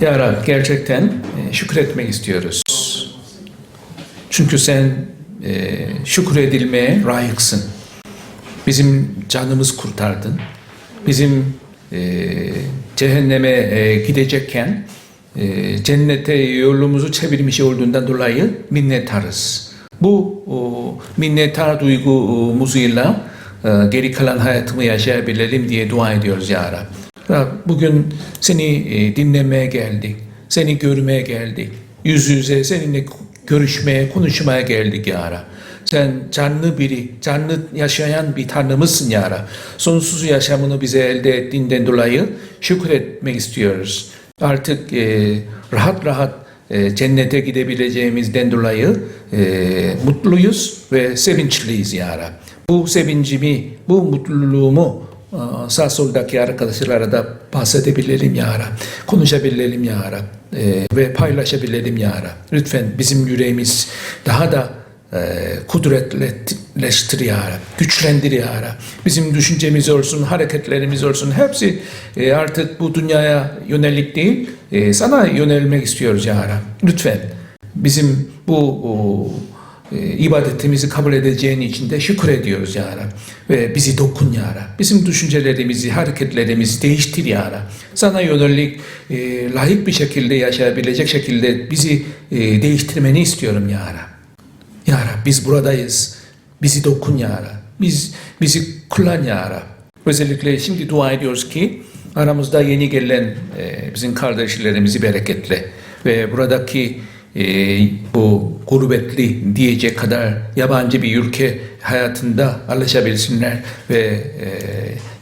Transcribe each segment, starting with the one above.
Ya Rab gerçekten e, şükretmek istiyoruz. Çünkü sen e, şükredilmeye layıksın. Bizim canımız kurtardın. Bizim e, cehenneme e, gidecekken e, cennete yolumuzu çevirmiş olduğundan dolayı minnettarız. Bu o, minnettar duygumuzuyla e, geri kalan hayatımı yaşayabilelim diye dua ediyoruz ya Rab. Bugün seni e, dinlemeye geldik. Seni görmeye geldik. Yüz yüze seninle görüşmeye, konuşmaya geldik ya Rab. Sen canlı biri, canlı yaşayan bir Tanrımızsın ya Rab. Sonsuz yaşamını bize elde ettiğinden dolayı şükretmek istiyoruz. Artık e, rahat rahat e, cennete gidebileceğimizden dolayı e, mutluyuz ve sevinçliyiz ya Rab. Bu sevincimi, bu mutluluğumu sağ soldaki arkadaşlara da bahsedebilelim ya Rab. Konuşabilelim ya Rab. E, ve paylaşabilelim ya Rab. Lütfen bizim yüreğimiz daha da e, kudretleştir ya Rab. Güçlendir ya Rab. Bizim düşüncemiz olsun, hareketlerimiz olsun hepsi e, artık bu dünyaya yönelik değil, e, sana yönelmek istiyoruz ya Rab. Lütfen bizim bu o, ibadetimizi kabul edeceğin için de şükür ediyoruz ya Rab. Ve bizi dokun ya Rab. Bizim düşüncelerimizi, hareketlerimizi değiştir ya Rab. Sana yönelik e, layık bir şekilde yaşayabilecek şekilde bizi e, değiştirmeni istiyorum ya Rab. Ya Rab biz buradayız. Bizi dokun ya Rab. Biz, bizi kullan ya Rab. Özellikle şimdi dua ediyoruz ki aramızda yeni gelen e, bizim kardeşlerimizi bereketle ve buradaki e, bu gurbetli diyecek kadar yabancı bir ülke hayatında alışabilsinler ve e,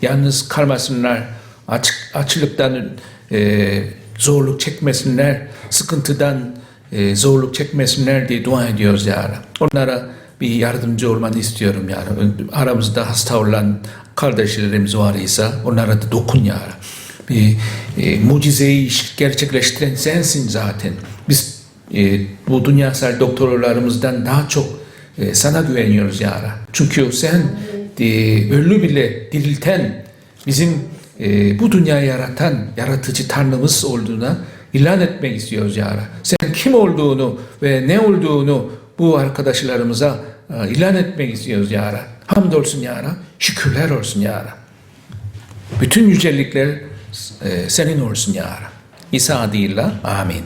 yalnız kalmasınlar, aç, açlıktan e, zorluk çekmesinler, sıkıntıdan e, zorluk çekmesinler diye dua ediyoruz ya Rab. Onlara bir yardımcı olmanı istiyorum ya Rab. Aramızda hasta olan kardeşlerimiz var ise onlara da dokun ya Rab. Bir e, mucizeyi gerçekleştiren sensin zaten. Biz e, bu dünyasal doktorlarımızdan daha çok e, sana güveniyoruz ya Rab. Çünkü sen e, ölü bile dirilten bizim e, bu dünyayı yaratan yaratıcı Tanrımız olduğuna ilan etmek istiyoruz ya Rab. Sen kim olduğunu ve ne olduğunu bu arkadaşlarımıza e, ilan etmek istiyoruz ya Rab. Hamdolsun ya Rab. Şükürler olsun ya Rab. Bütün yücelikler e, senin olsun ya Rab. İsa adıyla amin.